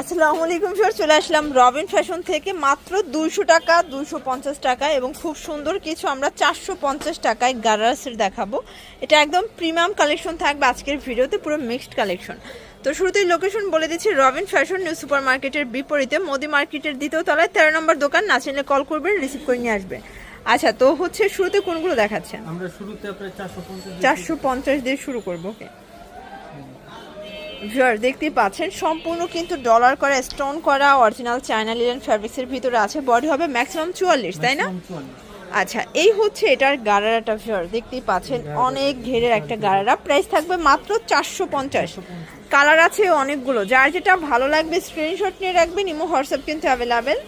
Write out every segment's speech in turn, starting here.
আসসালামু আলাইকুম স্যার চলে আসলাম রবিন ফ্যাশন থেকে মাত্র দুশো টাকা দুশো পঞ্চাশ টাকা এবং খুব সুন্দর কিছু আমরা চারশো পঞ্চাশ টাকায় গারাসের দেখাবো। এটা একদম প্রিমিয়াম কালেকশন থাকবে আজকের ভিডিওতে পুরো মিক্সড কালেকশন। তো শুরুতেই লোকেশন বলে দিচ্ছি রবিন ফ্যাশন নিউ সুপার মার্কেটের বিপরীতে মোদি মার্কেটের দ্বিতীয় তলায় তেরো নম্বর দোকান। না চিনলে কল করবেন রিসিভ করে নিয়ে আসবে আচ্ছা তো হচ্ছে শুরুতে কোনগুলো দেখাচ্ছেন? আমরা শুরুতে চারশো পঞ্চাশ দিয়ে শুরু করব ওকে ভিউয়ার দেখতে পাচ্ছেন সম্পূর্ণ কিন্তু ডলার করা স্টোন করা অরিজিনাল চায়না লিলেন ফ্যাব্রিক্সের ভিতরে আছে বডি হবে ম্যাক্সিমাম চুয়াল্লিশ তাই না? আচ্ছা এই হচ্ছে এটার গারারাটা ভিউয়ার দেখতেই পাচ্ছেন অনেক ঘেরের একটা গারারা প্রাইস থাকবে মাত্র চারশো পঞ্চাশ। কালার আছে অনেকগুলো যার যেটা ভালো লাগবে স্ক্রিনশট নিয়ে রাখবেন ইমো হোয়াটসঅ্যাপ কিন্তু অ্যাভেলেবেল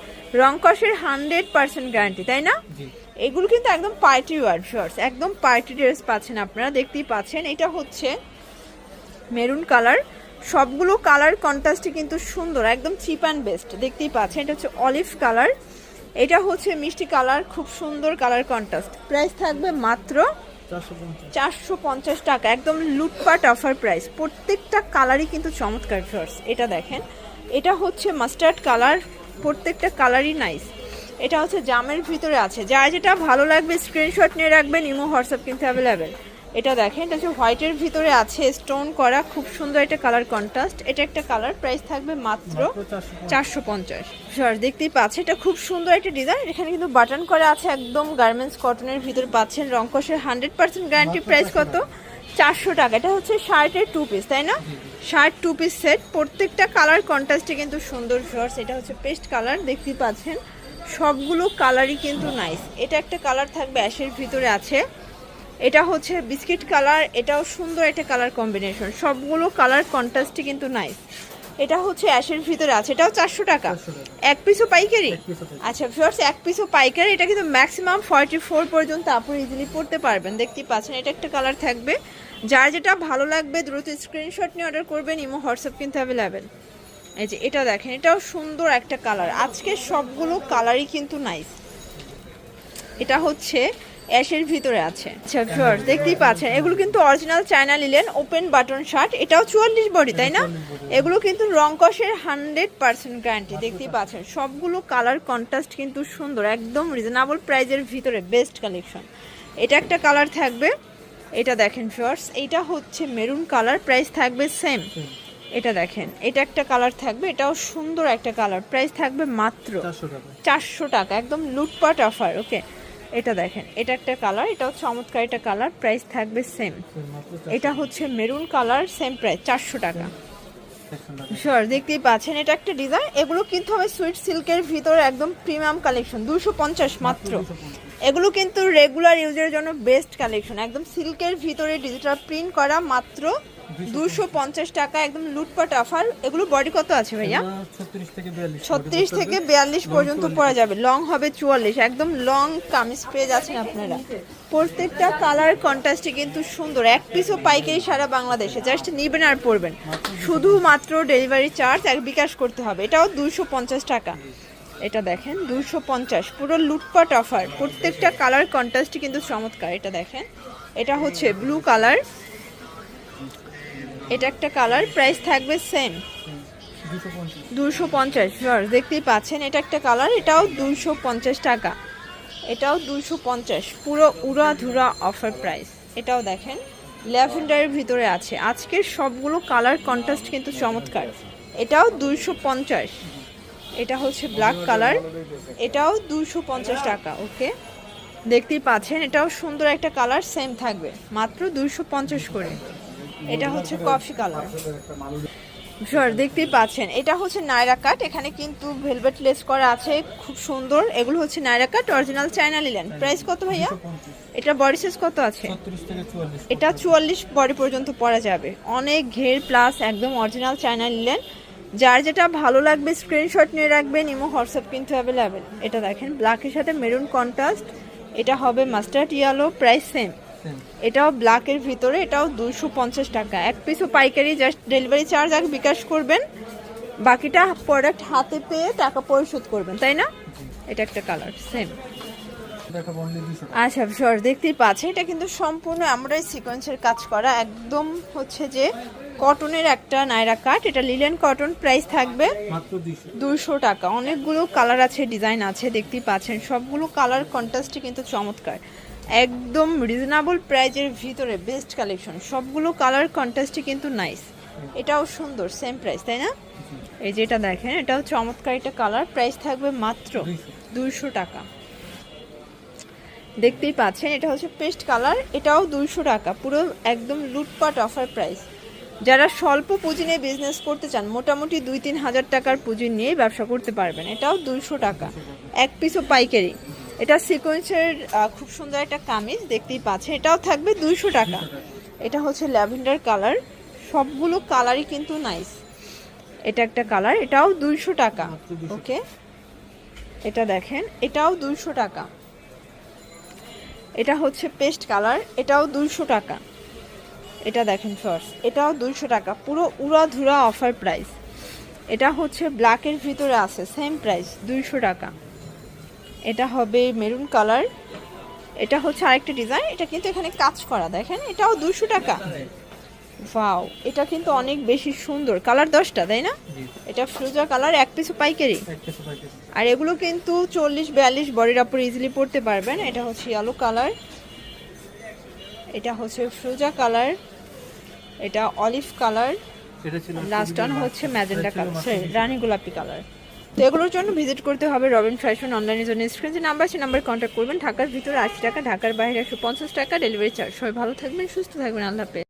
রংকসের হান্ড্রেড পার্সেন্ট গ্যারান্টি তাই না? এগুলো কিন্তু একদম পার্টি ওয়ার শর্টস একদম পার্টি ড্রেস পাচ্ছেন আপনারা দেখতেই পাচ্ছেন এটা হচ্ছে মেরুন কালার সবগুলো কালার কন্ট্রাস্টে কিন্তু সুন্দর একদম চিপ অ্যান্ড বেস্ট। দেখতেই পাচ্ছেন এটা হচ্ছে অলিভ কালার। এটা হচ্ছে মিষ্টি কালার খুব সুন্দর কালার কন্ট্রাস্ট। প্রাইস থাকবে মাত্র চারশো পঞ্চাশ। টাকা একদম লুটপাট অফার প্রাইস। প্রত্যেকটা কালারই কিন্তু চমৎকার শর্টস এটা দেখেন। এটা হচ্ছে মাস্টার্ড কালার প্রত্যেকটা কালারই নাইস। এটা হচ্ছে জামের ভিতরে আছে। যার যেটা ভালো লাগবে স্ক্রিনশট নিয়ে রাখবেন ইমো হোয়াটসঅ্যাপ কিন্তু অ্যাভেলেবেল। এটা দেখেন এটা হচ্ছে হোয়াইটের ভিতরে আছে স্টোন করা খুব সুন্দর একটা কালার কন্ট্রাস্ট এটা একটা কালার প্রাইস থাকবে মাত্র চারশো পঞ্চাশ। সর দেখতেই পাচ্ছে এটা খুব সুন্দর একটা ডিজাইন এখানে কিন্তু বাটন করা আছে একদম গার্মেন্টস কটনের ভিতরে পাচ্ছেন। রংকসের হান্ড্রেড পার্সেন্ট গ্যারান্টি প্রাইস কত? চারশো টাকা। এটা হচ্ছে শার্টের টু পিস তাই না? শার্ট টু পিস সেট প্রত্যেকটা কালার কন্ট্রাস্টে কিন্তু সুন্দর শর্টস এটা হচ্ছে পেস্ট কালার দেখতেই পাচ্ছেন। সবগুলো কালারই কিন্তু নাইস এটা একটা কালার থাকবে অ্যাশের ভিতরে আছে। এটা হচ্ছে বিস্কিট কালার এটাও সুন্দর একটা কালার কম্বিনেশন। সবগুলো কালার কন্ট্রাস্টে কিন্তু নাইস এটা হচ্ছে অ্যাশের ভিতরে আছে এটাও চারশো টাকা। এক পিসও পাইকারি? পাইকারি। আচ্ছা ফিওর্স এক পিসও পাইকারি এটা কিন্তু ম্যাক্সিমাম ফর্টি ফোর পর্যন্ত আপনি ইজিলি পড়তে পারবেন। দেখতেই পাচ্ছেন এটা একটা কালার থাকবে। যার যেটা ভালো লাগবে দ্রুত স্ক্রিনশট নিয়ে অর্ডার করবেন ইমো হোয়াটসঅ্যাপ কিন্তু অ্যাভেলেবেল এই যে এটা দেখেন এটাও সুন্দর একটা কালার। আজকে সবগুলো কালারই কিন্তু নাইস এটা হচ্ছে অ্যাশের ভিতরে আছে। আচ্ছা ভিউয়ার্স দেখতেই পাচ্ছেন। এগুলো কিন্তু original China linen open button shirt এটাও চুয়াল্লিশ বডি তাই না? এগুলো কিন্তু রংকসের হান্ড্রেড পার্সেন্ট গ্যারান্টি দেখতেই পাচ্ছেন। সবগুলো কালার কন্ট্রাস্ট কিন্তু সুন্দর একদম রিজনেবল প্রাইজের ভিতরে বেস্ট কালেকশন এটা একটা কালার থাকবে এটা দেখেন ভিউয়ার্স এটা হচ্ছে মেরুন কালার প্রাইস থাকবে সেম এটা দেখেন এটা একটা কালার থাকবে এটাও সুন্দর একটা কালার প্রাইস থাকবে মাত্র চারশো টাকা। একদম লুটপাট অফার ওকে এটা দেখেন এটা একটা কালার এটাও চমৎকার একটা কালার প্রাইস থাকবে সেম এটা হচ্ছে মেরুন কালার সেম প্রাইস চারশো টাকা। চারশো টাকা শিওর দেখতেই পাচ্ছেন এটা একটা ডিজাইন এগুলো কিন্তু হবে সুইট সিল্কের ভিতরে একদম প্রিমিয়াম কালেকশন দুশো পঞ্চাশ মাত্র এগুলো কিন্তু রেগুলার ইউজের জন্য বেস্ট কালেকশন একদম সিল্কের ভিতরে ডিজিটাল প্রিন্ট করা মাত্র দুশো পঞ্চাশ টাকা একদম লুটপাট অফার। এগুলো বডি কত আছে ভাইয়া? ছত্রিশ থেকে বিয়াল্লিশ পর্যন্ত পরা যাবে। লং হবে চুয়াল্লিশ। একদম লং কামিজ পেয়ে যাচ্ছেন আপনারা। প্রত্যেকটা কালার কন্ট্রাস্টে কিন্তু সুন্দর। এক পিসও পাইকারি সারা বাংলাদেশে। জাস্ট নিবেন আর পরবেন। শুধুমাত্র ডেলিভারি চার্জ এক বিকাশ করতে হবে। এটাও দুশো পঞ্চাশ টাকা। এটা দেখেন দুশো পঞ্চাশ। পুরো লুটপাট অফার। প্রত্যেকটা কালার কন্ট্রাস্টই কিন্তু চমৎকার। এটা দেখেন। এটা হচ্ছে ব্লু কালার এটা একটা কালার প্রাইস থাকবে সেম দুশো পঞ্চাশ। দেখতেই পাচ্ছেন, এটা একটা কালার, এটাও দুশো পঞ্চাশ টাকা। এটাও দুশো পঞ্চাশ, পুরো উড়া ধুরা অফার প্রাইস এটাও দেখেন, ল্যাভেন্ডারের ভিতরে আছে। আজকের সবগুলো কালার কন্ট্রাস্ট কিন্তু চমৎকার। এটাও দুশো পঞ্চাশ। এটা হচ্ছে ব্ল্যাক কালার এটাও দুশো পঞ্চাশ টাকা ওকে দেখতেই পাচ্ছেন, এটাও সুন্দর একটা কালার সেম থাকবে। মাত্র দুশো পঞ্চাশ করে। এটা হচ্ছে কফি কালার শিওর দেখতেই পাচ্ছেন। এটা হচ্ছে নায়রা কাট এখানে কিন্তু ভেলভেট লেস করা আছে খুব সুন্দর। এগুলো হচ্ছে Naira cut original China linen price কত ভাইয়া? এটা বডি সাইজ কত আছে? এটা চুয়াল্লিশ বডি পর্যন্ত পরা যাবে। অনেক ঘের প্লাস একদম অরিজিনাল চায়না লিলেন যার যেটা ভালো লাগবে স্ক্রিনশট নিয়ে রাখবেন ইমো হোয়াটসঅ্যাপ কিন্তু অ্যাভেলেবেল এটা দেখেন ব্ল্যাকের সাথে মেরুন কন্ট্রাস্ট এটা হবে মাস্টার্ড ইয়েলো প্রাইস সেম এটাও ব্ল্যাকের ভিতরে এটাও দুশো পঞ্চাশ টাকা। এক পিসও পাইকারি জাস্ট ডেলিভারি চার্জ আগে বিকাশ করবেন। বাকিটা প্রোডাক্ট হাতে পেয়ে টাকা পরিশোধ করবেন তাই না? এটা একটা কালার সেম দুশো আচ্ছা শিওর দেখতেই পাচ্ছেন এটা কিন্তু সম্পূর্ণ আমরা সিকোয়েন্সের কাজ করা। একদম হচ্ছে যে কটনের একটা নাইরা কাট এটা লিলেন কটন প্রাইস থাকবে দুইশো। টাকা। অনেকগুলো কালার আছে ডিজাইন আছে দেখতেই পাচ্ছেন। সবগুলো কালার কন্ট্রাস্টই কিন্তু চমৎকার। একদম রিজনেবল প্রাইজের ভিতরে বেস্ট কালেকশন সবগুলো কালার কন্ট্রাস্টই কিন্তু নাইস এটাও সুন্দর সেম প্রাইস তাই না? এই যেটা দেখেন, এটাও চমৎকার একটা কালার প্রাইস থাকবে মাত্র দুইশো টাকা। দেখতেই পাচ্ছেন, এটা হচ্ছে পেস্ট কালার এটাও দুইশো টাকা, পুরো একদম লুটপাট অফার প্রাইস যারা স্বল্প পুঁজি নিয়ে বিজনেস করতে চান, মোটামুটি দুই তিন হাজার টাকার পুঁজি নিয়ে ব্যবসা করতে পারবেন, এটাও দুইশো টাকা। এক পিসও পাইকারি। এটা সিকোয়েন্সের খুব সুন্দর একটা কামিজ দেখতেই পাচ্ছে এটাও থাকবে দুইশো টাকা। এটা হচ্ছে ল্যাভেন্ডার কালার। সবগুলো কালারই কিন্তু নাইস এটা একটা কালার এটাও দুইশো টাকা। ওকে এটা দেখেন এটাও দুইশো টাকা। এটা হচ্ছে পেস্ট কালার এটাও দুইশো টাকা। এটা দেখেন ফার্স্ট এটাও দুইশো টাকা। পুরো উড়াধুরা অফার প্রাইস এটা হচ্ছে ব্ল্যাকের ভিতরে আছে সেম প্রাইস দুইশো টাকা। এটা হবে মেরুন কালার। এটা হচ্ছে আরেকটা ডিজাইন এটা কিন্তু এখানে কাজ করা। দেখেন এটাও দুইশো টাকা। ওয়াও এটা কিন্তু অনেক বেশি সুন্দর। কালার দশটা তাই না? এটা ফ্রোজা কালার এক পিছু পাইকারি। আর এগুলো কিন্তু চল্লিশ বিয়াল্লিশ বডির উপর ইজিলি পড়তে পারবেন। এটা হচ্ছে ইয়েলো কালার। এটা হচ্ছে ফ্রোজা কালার। এটা অলিভ কালার। লাস্ট ওয়ান হচ্ছে ম্যাজেন্ডা কালার। রানী গোলাপি কালার। তো এগুলোর জন্য ভিজিট করতে হবে রবিন ফ্যাশন অনলাইনের জন্য স্ক্রিন যে নাম্বার আছে নাম্বার কন্ট্যাক্ট করবেন। ঢাকার ভিতরে আশি টাকা, ঢাকার বাইরে একশো পঞ্চাশ টাকা ডেলিভারি চার্জ সবাই ভালো থাকবেন, সুস্থ থাকবেন। আল্লাহ